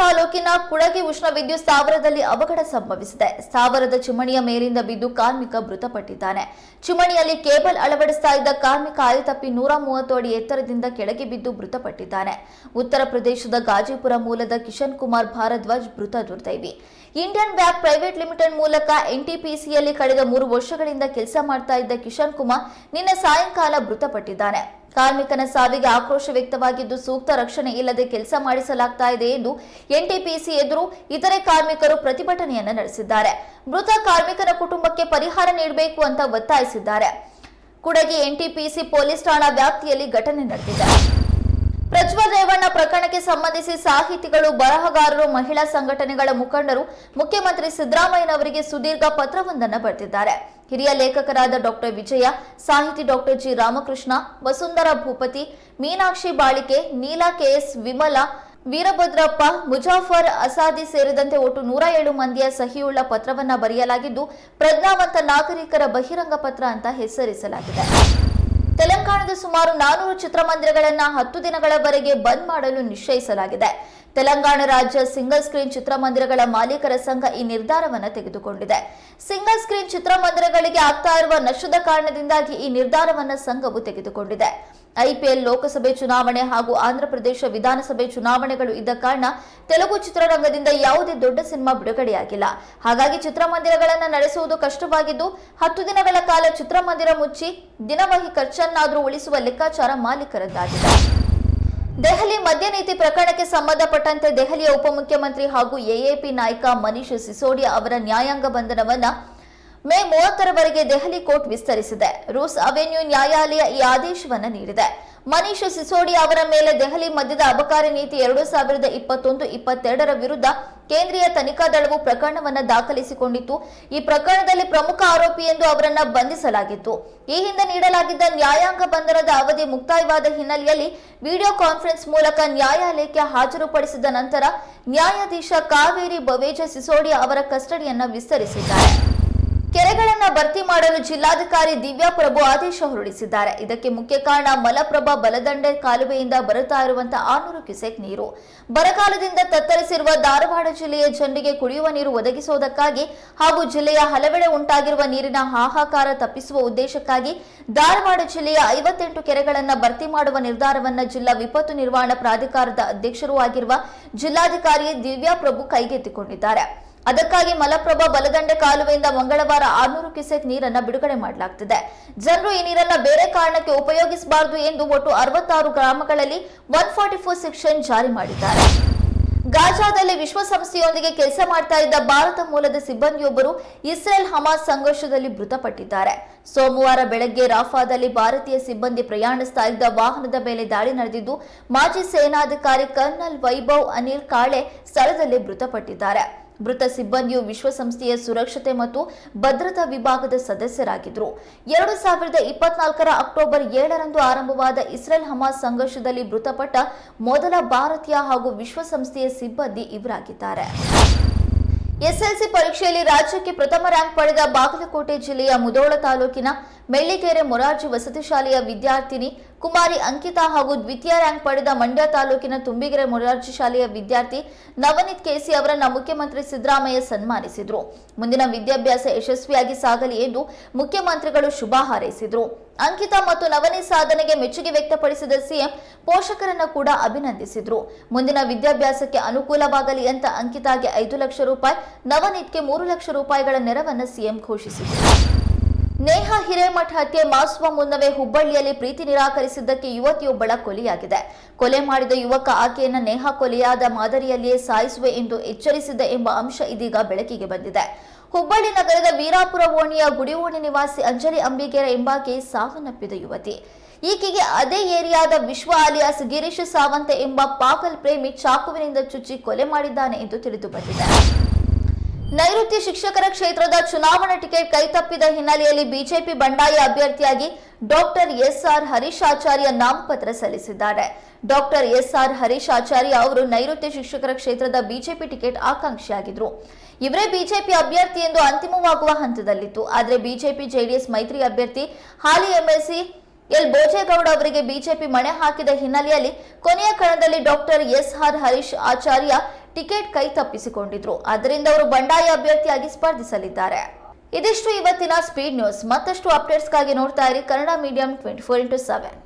ತಾಲೂಕಿನ ಕುಡಗಿ ಉಷ್ಣ ವಿದ್ಯುತ್ ಸ್ಥಾವರದಲ್ಲಿ ಅವಘಡ ಸಂಭವಿಸಿದೆ. ಸ್ಥಾವರದ ಚಿಮಣಿಯ ಮೇಲಿಂದ ಬಿದ್ದು ಕಾರ್ಮಿಕ ಮೃತಪಟ್ಟಿದ್ದಾನೆ. ಚಿಮಣಿಯಲ್ಲಿ ಕೇಬಲ್ ಅಳವಡಿಸ್ತಾ ಇದ್ದ ಕಾರ್ಮಿಕ ಆಯತಪ್ಪಿ ನೂರ ಮೂವತ್ತು ಅಡಿ ಎತ್ತರದಿಂದ ಕೆಳಗೆ ಬಿದ್ದು ಮೃತಪಟ್ಟಿದ್ದಾನೆ. ಉತ್ತರ ಪ್ರದೇಶದ ಗಾಜಿಪುರ ಮೂಲದ ಕಿಶನ್ ಕುಮಾರ್ ಭಾರದ್ವಾಜ್ ಮೃತ ದುರ್ದೈವಿ. ಇಂಡಿಯನ್ ಬ್ಯಾಂಕ್ ಪ್ರೈವೇಟ್ ಲಿಮಿಟೆಡ್ ಮೂಲಕ ಎನ್ಟಿಪಿಸಿಯಲ್ಲಿ ಕಳೆದ ಮೂರು ವರ್ಷಗಳಿಂದ ಕೆಲಸ ಮಾಡ್ತಾ ಇದ್ದ ಕಿಶನ್ ಕುಮಾರ್ ನಿನ್ನೆ ಸಾಯಂಕಾಲ ಮೃತಪಟ್ಟಿದ್ದಾನೆ. ಕಾರ್ಮಿಕನ ಸಾವಿಗೆ ಆಕ್ರೋಶ ವ್ಯಕ್ತವಾಗಿದ್ದು ಸೂಕ್ತ ರಕ್ಷಣೆ ಇಲ್ಲದೆ ಕೆಲಸ ಮಾಡಿಸಲಾಗ್ತಾ ಇದೆ ಎಂದು ಎನ್ಟಿಪಿಸಿ ಎದುರು ಇತರೆ ಕಾರ್ಮಿಕರು ಪ್ರತಿಭಟನೆಯನ್ನು ನಡೆಸಿದ್ದಾರೆ. ಮೃತ ಕಾರ್ಮಿಕನ ಕುಟುಂಬಕ್ಕೆ ಪರಿಹಾರ ನೀಡಬೇಕು ಅಂತ ಒತ್ತಾಯಿಸಿದ್ದಾರೆ. ಕುಡಗಿ ಎನ್ಟಿಪಿಸಿ ಪೊಲೀಸ್ ಠಾಣಾ ವ್ಯಾಪ್ತಿಯಲ್ಲಿ ಘಟನೆ ನಡೆದಿದೆ. ಪ್ರಜ್ವಲ್ ರೇವಣ್ಣ ಪ್ರಕರಣಕ್ಕೆ ಸಂಬಂಧಿಸಿ ಸಾಹಿತಿಗಳು, ಬರಹಗಾರರು, ಮಹಿಳಾ ಸಂಘಟನೆಗಳ ಮುಖಂಡರು, ಮುಖ್ಯಮಂತ್ರಿ ಸಿದ್ದರಾಮಯ್ಯನವರಿಗೆ ಸುದೀರ್ಘ ಪತ್ರವೊಂದನ್ನು ಬರೆದಿದ್ದಾರೆ. ಹಿರಿಯ ಲೇಖಕರಾದ ಡಾಕ್ಟರ್ ವಿಜಯ, ಸಾಹಿತಿ doctor G. Ramakrishna, Vasundhara Bhupathi, Meenakshi Balike, Neela KS, Vimala, Veerabhadrappa, Muzaffar Asadi ಸೇರಿದಂತೆ ಒಟ್ಟು ನೂರ ಏಳು ಮಂದಿಯ ಸಹಿಯುಳ್ಳ ಪತ್ರವನ್ನ ಬರೆಯಲಾಗಿದ್ದು, ಪ್ರಜ್ಞಾವಂತ ನಾಗರಿಕರ ಬಹಿರಂಗ ಪತ್ರ ಅಂತ ಹೆಸರಿಸಲಾಗಿದೆ. ತೆಲಂಗಾಣದ ಸುಮಾರು ನಾನೂರು ಚಿತ್ರಮಂದಿರಗಳನ್ನ ಹತ್ತು ದಿನಗಳವರೆಗೆ ಬಂದ್ ಮಾಡಲು ನಿಶ್ಚಯಿಸಲಾಗಿದೆ. ತೆಲಂಗಾಣ ರಾಜ್ಯ ಸಿಂಗಲ್ ಸ್ಕ್ರೀನ್ ಚಿತ್ರಮಂದಿರಗಳ ಮಾಲೀಕರ ಸಂಘ ಈ ನಿರ್ಧಾರವನ್ನು ತೆಗೆದುಕೊಂಡಿದೆ. ಸಿಂಗಲ್ ಸ್ಕ್ರೀನ್ ಚಿತ್ರಮಂದಿರಗಳಿಗೆ ಆಗ್ತಾ ಇರುವ ನಷ್ಟದ ಕಾರಣದಿಂದಾಗಿ ಈ ನಿರ್ಧಾರವನ್ನು ಸಂಘವು ತೆಗೆದುಕೊಂಡಿದೆ. ಐಪಿಎಲ್ ಲೋಕಸಭೆ ಚುನಾವಣೆ ಹಾಗೂ ಆಂಧ್ರಪ್ರದೇಶ ವಿಧಾನಸಭೆ ಚುನಾವಣೆಗಳು ಇದ್ದ ಕಾರಣ ತೆಲುಗು ಚಿತ್ರರಂಗದಿಂದ ಯಾವುದೇ ದೊಡ್ಡ ಸಿನಿಮಾ ಬಿಡುಗಡೆಯಾಗಿಲ್ಲ. ಹಾಗಾಗಿ ಚಿತ್ರಮಂದಿರಗಳನ್ನು ನಡೆಸುವುದು ಕಷ್ಟವಾಗಿದ್ದು, ಹತ್ತು ದಿನಗಳ ಕಾಲ ಚಿತ್ರಮಂದಿರ ಮುಚ್ಚಿ ದಿನವಹಿ ಖರ್ಚನ್ನಾದರೂ ಉಳಿಸುವ ಲೆಕ್ಕಾಚಾರ ಮಾಲೀಕರದ್ದಾಗಿದೆ. ದೆಹಲಿ ಮದ್ಯ ನೀತಿ ಪ್ರಕರಣಕ್ಕೆ ಸಂಬಂಧಪಟ್ಟಂತೆ ದೆಹಲಿಯ ಉಪಮುಖ್ಯಮಂತ್ರಿ ಹಾಗೂ ಎಎಪಿ ನಾಯಕ ಮನೀಶ್ ಸಿಸೋಡಿಯಾ ಅವರ ನ್ಯಾಯಾಂಗ ಬಂಧನವನ್ನ ಮೇ ಮೂವತ್ತರವರೆಗೆ ದೆಹಲಿ ಕೋರ್ಟ್ ವಿಸ್ತರಿಸಿದೆ. ರೂಸ್ ಅವೆನ್ಯೂ ನ್ಯಾಯಾಲಯ ಈ ಆದೇಶವನ್ನು ನೀಡಿದೆ. ಮನೀಶ್ ಸಿಸೋಡಿಯಾ ಅವರ ಮೇಲೆ ದೆಹಲಿ ಮದ್ಯದ ಅಬಕಾರಿ ನೀತಿ ಎರಡು ಸಾವಿರದ ಇಪ್ಪತ್ತೊಂದು, ಇಪ್ಪತ್ತೆರಡರ ವಿರುದ್ಧ ಕೇಂದ್ರೀಯ ತನಿಖಾ ದಳವು ಪ್ರಕರಣವನ್ನು ದಾಖಲಿಸಿಕೊಂಡಿತ್ತು. ಈ ಪ್ರಕರಣದಲ್ಲಿ ಪ್ರಮುಖ ಆರೋಪಿ ಎಂದು ಅವರನ್ನು ಬಂಧಿಸಲಾಗಿತ್ತು. ಈ ಹಿಂದೆ ನೀಡಲಾಗಿದ್ದ ನ್ಯಾಯಾಂಗ ಬಂಧನದ ಅವಧಿ ಮುಕ್ತಾಯವಾದ ಹಿನ್ನೆಲೆಯಲ್ಲಿ ವಿಡಿಯೋ ಕಾನ್ಫರೆನ್ಸ್ ಮೂಲಕ ನ್ಯಾಯಾಲಯಕ್ಕೆ ಹಾಜರುಪಡಿಸಿದ ನಂತರ ನ್ಯಾಯಾಧೀಶ ಕಾವೇರಿ ಬವೇಜ ಸಿಸೋಡಿಯಾ ಅವರ ಕಸ್ಟಡಿಯನ್ನು ವಿಸ್ತರಿಸಿದ್ದಾರೆ. ಭರ್ತಿ ಮಾಡಲು ಜಿಲ್ಲಾಧಿಕಾರಿ ದಿವ್ಯಾ ಪ್ರಭು ಆದೇಶ ಹೊರಡಿಸಿದ್ದಾರೆ. ಇದಕ್ಕೆ ಮುಖ್ಯ ಕಾರಣ ಮಲಪ್ರಭಾ ಬಲದಂಡೆ ಕಾಲುವೆಯಿಂದ ಬರುತ್ತಾ ಇರುವಂತಹ ಆರ್ನೂರು ಕ್ಯೂಸೆಕ್ ನೀರು. ಬರಗಾಲದಿಂದ ತತ್ತರಿಸಿರುವ ಧಾರವಾಡ ಜಿಲ್ಲೆಯ ಜನರಿಗೆ ಕುಡಿಯುವ ನೀರು ಒದಗಿಸುವುದಕ್ಕಾಗಿ ಹಾಗೂ ಜಿಲ್ಲೆಯ ಹಲವೆಡೆ ಉಂಟಾಗಿರುವ ನೀರಿನ ಹಾಹಾಕಾರ ತಪ್ಪಿಸುವ ಉದ್ದೇಶಕ್ಕಾಗಿ ಧಾರವಾಡ ಜಿಲ್ಲೆಯ ಐವತ್ತೆಂಟು ಕೆರೆಗಳನ್ನ ಭರ್ತಿ ಮಾಡುವ ನಿರ್ಧಾರವನ್ನ ಜಿಲ್ಲಾ ವಿಪತ್ತು ನಿರ್ವಹಣಾ ಪ್ರಾಧಿಕಾರದ ಅಧ್ಯಕ್ಷರೂ ಆಗಿರುವ ಜಿಲ್ಲಾಧಿಕಾರಿ ದಿವ್ಯಾ ಪ್ರಭು ಕೈಗೆತ್ತಿಕೊಂಡಿದ್ದಾರೆ. ಅದಕ್ಕಾಗಿ ಮಲಪ್ರಭಾ ಬಲದಂಡೆ ಕಾಲುವೆಯಿಂದ ಮಂಗಳವಾರ ಆರ್ನೂರು ಕ್ಯೂಸೆಕ್ ನೀರನ್ನ ಬಿಡುಗಡೆ ಮಾಡಲಾಗುತ್ತಿದೆ ಜನರು ಈ ನೀರನ್ನು ಬೇರೆ ಕಾರಣಕ್ಕೆ ಉಪಯೋಗಿಸಬಾರದು ಎಂದು ಒಟ್ಟು ಅರವತ್ತಾರು ಗ್ರಾಮಗಳಲ್ಲಿ ಒನ್ ಫಾರ್ಟಿ ಫೋರ್ ಸೆಕ್ಷನ್ ಜಾರಿ ಮಾಡಿದ್ದಾರೆ. ಗಾಜಾದಲ್ಲಿ ವಿಶ್ವಸಂಸ್ಥೆಯೊಂದಿಗೆ ಕೆಲಸ ಮಾಡ್ತಾ ಇದ್ದ ಭಾರತ ಮೂಲದ ಸಿಬ್ಬಂದಿಯೊಬ್ಬರು ಇಸ್ರೇಲ್ ಹಮಾಸ್ ಸಂಘರ್ಷದಲ್ಲಿ ಮೃತಪಟ್ಟಿದ್ದಾರೆ. ಸೋಮವಾರ ಬೆಳಗ್ಗೆ ರಾಫಾದಲ್ಲಿ ಭಾರತೀಯ ಸಿಬ್ಬಂದಿ ಪ್ರಯಾಣಿಸ್ತಾ ಇದ್ದ ವಾಹನದ ಮೇಲೆ ದಾಳಿ ನಡೆದಿದ್ದು, ಮಾಜಿ ಸೇನಾಧಿಕಾರಿ ಕರ್ನಲ್ ವೈಭವ್ ಅನಿಲ್ ಕಾಳೆ ಸ್ಥಳದಲ್ಲಿ ಮೃತಪಟ್ಟಿದ್ದಾರೆ. ಮೃತ ಸಿಬ್ಬಂದಿಯು ವಿಶ್ವಸಂಸ್ಥೆಯ ಸುರಕ್ಷತೆ ಮತ್ತು ಭದ್ರತಾ ವಿಭಾಗದ ಸದಸ್ಯರಾಗಿದ್ದರು. ಎರಡು ಸಾವಿರದ ಇಪ್ಪತ್ನಾಲ್ಕರ ಅಕ್ಟೋಬರ್ ಏಳರಂದು ಆರಂಭವಾದ ಇಸ್ರೇಲ್ ಹಮಾಸ್ ಸಂಘರ್ಷದಲ್ಲಿ ಮೃತಪಟ್ಟ ಮೊದಲ ಭಾರತೀಯ ಹಾಗೂ ವಿಶ್ವಸಂಸ್ಥೆಯ ಸಿಬ್ಬಂದಿ ಇವರಾಗಿದ್ದಾರೆ. ಎಸ್ಎಲ್ಸಿ ಪರೀಕ್ಷೆಯಲ್ಲಿ ರಾಜ್ಯಕ್ಕೆ ಪ್ರಥಮ ರ್ಯಾಂಕ್ ಪಡೆದ ಬಾಗಲಕೋಟೆ ಜಿಲ್ಲೆಯ ಮುದೋಳ ತಾಲೂಕಿನ ಮೆಳ್ಳಿಕೆರೆ ಮೊರಾರ್ಜಿ ವಸತಿ ಶಾಲೆಯ ವಿದ್ಯಾರ್ಥಿನಿ ಕುಮಾರಿ ಅಂಕಿತಾ ಹಾಗೂ ದ್ವಿತೀಯ ರ್ಯಾಂಕ್ ಪಡೆದ ಮಂಡ್ಯ ತಾಲೂಕಿನ ತುಂಬಿಗೆರೆ ಮೊರಾರ್ಜಿ ಶಾಲೆಯ ವಿದ್ಯಾರ್ಥಿ ನವನೀತ್ ಕೆಸಿ ಅವರನ್ನ ಮುಖ್ಯಮಂತ್ರಿ ಸಿದ್ದರಾಮಯ್ಯ ಸನ್ಮಾನಿಸಿದರು. ಮುಂದಿನ ವಿದ್ಯಾಭ್ಯಾಸ ಯಶಸ್ವಿಯಾಗಿ ಸಾಗಲಿ ಎಂದು ಮುಖ್ಯಮಂತ್ರಿಗಳು ಶುಭ ಹಾರೈಸಿದ್ರು. ಅಂಕಿತಾ ಮತ್ತು ನವನೀತ್ ಸಾಧನೆಗೆ ಮೆಚ್ಚುಗೆ ವ್ಯಕ್ತಪಡಿಸಿದ ಸಿಎಂ ಪೋಷಕರನ್ನು ಕೂಡ ಅಭಿನಂದಿಸಿದ್ರು. ಮುಂದಿನ ವಿದ್ಯಾಭ್ಯಾಸಕ್ಕೆ ಅನುಕೂಲವಾಗಲಿ ಅಂತ ಅಂಕಿತಾಗೆ ಐದು ಲಕ್ಷ ರೂಪಾಯಿ, ನವನೀತ್ಗೆ ಮೂರು ಲಕ್ಷ ರೂಪಾಯಿಗಳ ನೆರವನ್ನು ಸಿಎಂ ಘೋಷಿಸಿದರು. ನೇಹಾ ಹಿರೇಮಠ ಹತ್ಯೆ ಮಾಸುವ ಮುನ್ನವೇ ಹುಬ್ಬಳ್ಳಿಯಲ್ಲಿ ಪ್ರೀತಿ ನಿರಾಕರಿಸಿದ್ದಕ್ಕೆ ಯುವತಿಯೊಬ್ಬಳ ಕೊಲೆಯಾಗಿದೆ. ಕೊಲೆ ಮಾಡಿದ ಯುವಕ ಆಕೆಯನ್ನ ನೇಹಾ ಕೊಲೆಯಾದ ಮಾದರಿಯಲ್ಲಿಯೇ ಸಾಯಿಸುವೆ ಎಂದು ಎಚ್ಚರಿಸಿದ್ದ ಎಂಬ ಅಂಶ ಇದೀಗ ಬೆಳಕಿಗೆ ಬಂದಿದೆ. ಹುಬ್ಬಳ್ಳಿ ನಗರದ ವೀರಾಪುರ ಓಣಿಯ ಗುಡಿಓಣಿ ನಿವಾಸಿ ಅಂಜಲಿ ಅಂಬಿಗೇರ ಎಂಬಾಕೆ ಸಾವನ್ನಪ್ಪಿದ ಯುವತಿ. ಈಕೆಗೆ ಅದೇ ಏರಿಯಾದ ವಿಶ್ವ ಅಲಿಯಾಸ್ ಗಿರೀಶ್ ಸಾವಂತ ಎಂಬ ಪಾಕಲ್ ಪ್ರೇಮಿ ಚಾಕುವಿನಿಂದ ಚುಚ್ಚಿ ಕೊಲೆ ಮಾಡಿದ್ದಾನೆ ಎಂದು ತಿಳಿದು ಬಂದಿದೆ. ನೈಋತ್ಯ ಶಿಕ್ಷಕರ ಕ್ಷೇತ್ರದ ಚುನಾವಣಾ ಟಿಕೆಟ್ ಕೈತಪ್ಪಿದ ಹಿನ್ನೆಲೆಯಲ್ಲಿ ಬಿಜೆಪಿ ಬಂಡಾಯ ಅಭ್ಯರ್ಥಿಯಾಗಿ ಡಾಕ್ಟರ್ ಎಸ್ಆರ್ ಹರೀಶ್ ಆಚಾರ್ಯ ನಾಮಪತ್ರ ಸಲ್ಲಿಸಿದ್ದಾರೆ. ಡಾಕ್ಟರ್ ಎಸ್ಆರ್ ಹರೀಶ್ ಆಚಾರ್ಯ ಅವರು ನೈಋತ್ಯ ಶಿಕ್ಷಕರ ಕ್ಷೇತ್ರದ ಬಿಜೆಪಿ ಟಿಕೆಟ್ ಆಕಾಂಕ್ಷಿಯಾಗಿದ್ರು. ಇವರೇ ಬಿಜೆಪಿ ಅಭ್ಯರ್ಥಿ ಎಂದು ಅಂತಿಮವಾಗುವ ಹಂತದಲ್ಲಿತ್ತು. ಆದರೆ ಬಿಜೆಪಿ ಜೆಡಿಎಸ್ ಮೈತ್ರಿ ಅಭ್ಯರ್ಥಿ ಹಾಲಿ ಎಂಎಲ್ಸಿ ಎಲ್ ಬೋಜೇಗೌಡ ಅವರಿಗೆ ಬಿಜೆಪಿ ಮಣೆ ಹಾಕಿದ ಹಿನ್ನೆಲೆಯಲ್ಲಿ ಕೊನೆಯ ಕಣದಲ್ಲಿ doctor S R Harish Acharya ticket ಕೈ ತಪ್ಪಿಸಿಕೊಂಡಿದ್ರು. ಅದರಿಂದ ಅವರು ಬಂಡಾಯ ಅಭ್ಯರ್ಥಿಯಾಗಿ ಸ್ಪರ್ಧಿಸಲಿದ್ದಾರೆ. ಇದಿಷ್ಟು ಇವತ್ತಿನ ಸ್ಪೀಡ್ ನ್ಯೂಸ್ ಮತ್ತಷ್ಟು ಅಪ್ಡೇಟ್ಸ್ಗಾಗಿ ನೋಡ್ತಾ ಇರಿ Kannada medium twenty four into seven